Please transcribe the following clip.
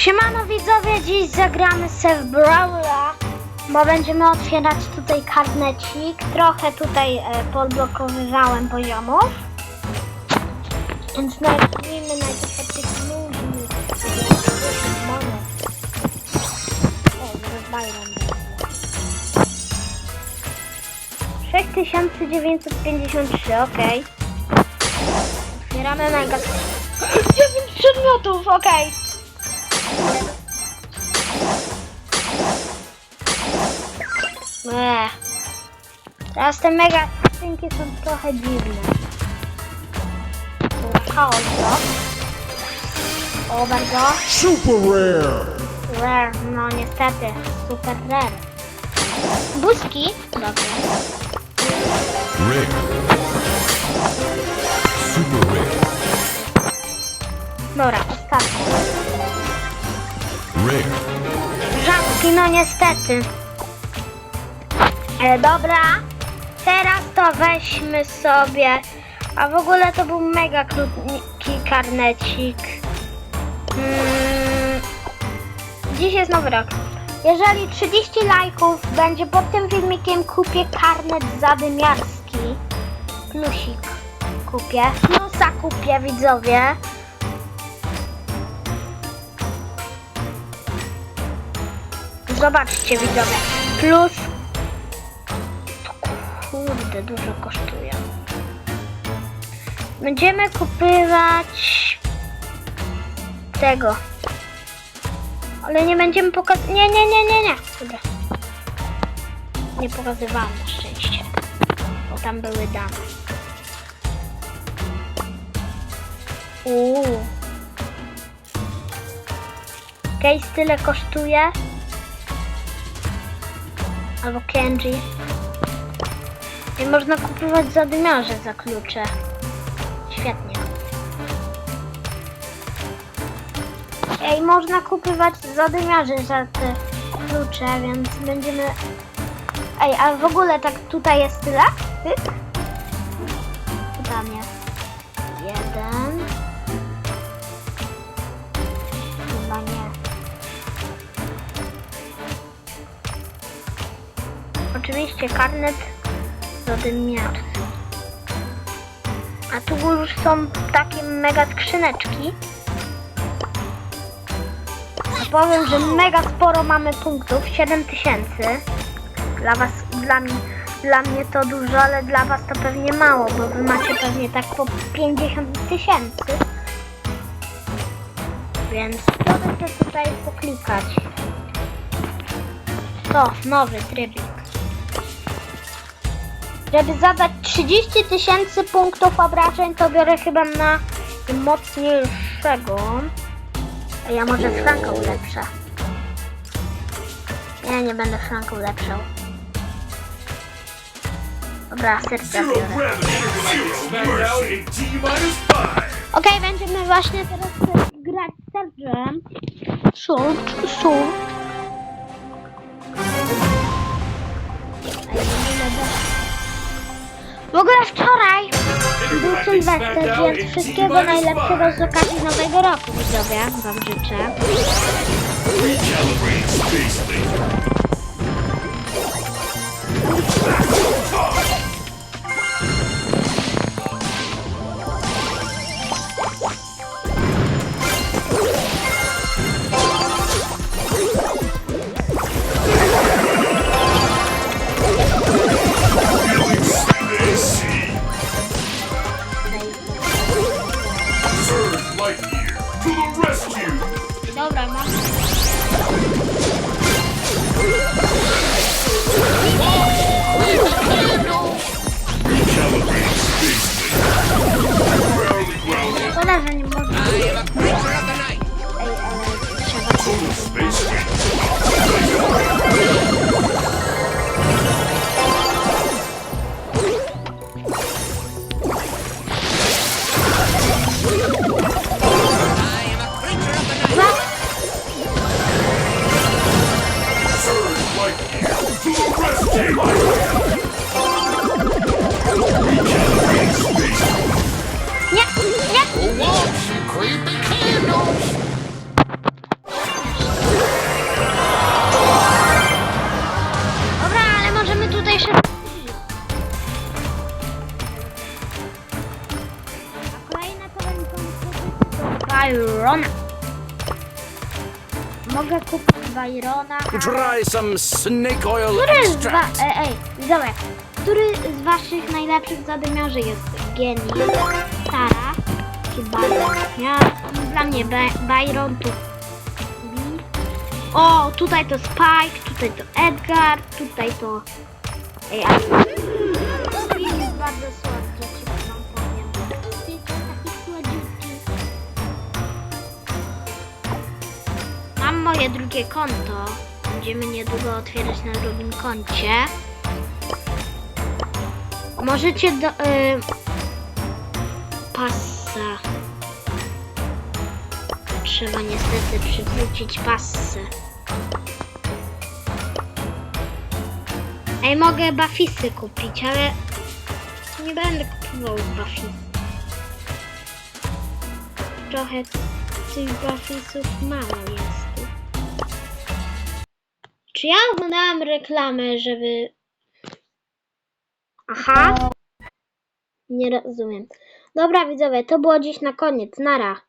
Siemano widzowie, dziś zagramy se w Brawla, bo będziemy otwierać tutaj karnecik. Trochę tutaj e, podblokowywałem poziomów. Więc najpierw najpierw od tych ludzi. O, zaraz Byron będzie. 6953, okej. Otwieramy mega. 9 przedmiotów, okej. Eee. Teraz te mega skrzynki są trochę dziwne. Chaos. O, bardzo. Super rare. Rare, no niestety. Super rare. Błyski. Dobrze. Rare. Super rare. Dobra, ostatni. Rzadki, no niestety. E, dobra, teraz to weźmy sobie. A w ogóle to był mega krótki karnecik. Mm, dziś jest nowy rok. Jeżeli 30 lajków będzie pod tym filmikiem, kupię karnet zadymiarski. Plusik kupię. Plusa kupię, widzowie. Zobaczcie widzowie. Plus. Kurde, dużo kosztuje. Będziemy kupywać tego. Ale nie będziemy pokazywać. Nie, nie, nie, nie, nie. Dobra. Nie pokazywałam na szczęście. Bo tam były dane. Uuu. Case tyle kosztuje. Albo Kenji. I można kupować zadymiarze za klucze. Świetnie. Ej, można kupować zadymiarze za te klucze, więc będziemy... Ej, a w ogóle tak tutaj jest tyle? Tam jest. Jeden. Oczywiście karnet zadymiarski. A tu już są takie mega skrzyneczki. A powiem, że mega sporo mamy punktów, 7000. Dla was, dla mnie, dla mnie to dużo, ale dla was to pewnie mało, bo wy macie pewnie tak po 50 tysięcy. Więc proszę tutaj poklikać. To, nowy trybik. Żeby zadać 30 tysięcy punktów obrażeń, to biorę chyba na mocniejszego. A ja może Franka ulepszę. Ja nie będę Franka ulepszał. Dobra, serce biorę. Okej, będziemy właśnie teraz grać z Sergem. Szurt. W ogóle wczoraj był Sylwester, więc wszystkiego najlepszego z okazji Nowego Roku, widzowie, wam życzę. ชอบร้านมากก็ได้ทันยั creepy Mogę kupić Byrona. Try some snake oil Który z wa- extract. ej, ej, widzowie, który z waszych najlepszych zadymiarzy jest Geni, Tara czy Byron? Ja, dla mnie Be- Byron tu Bi. O, tutaj to Spike, tutaj to Edgar, tutaj to... Ej, a... moje drugie konto. Będziemy niedługo otwierać na drugim koncie. Możecie do... Y, passa. Trzeba niestety przywrócić passę. Ej, mogę Buffisy kupić, ale nie będę kupował Buffy. Trochę tych Buffisów mało jest. Czy ja oglądałam reklamę, żeby... Aha. Nie rozumiem. Dobra widzowie, to było dziś na koniec. Nara.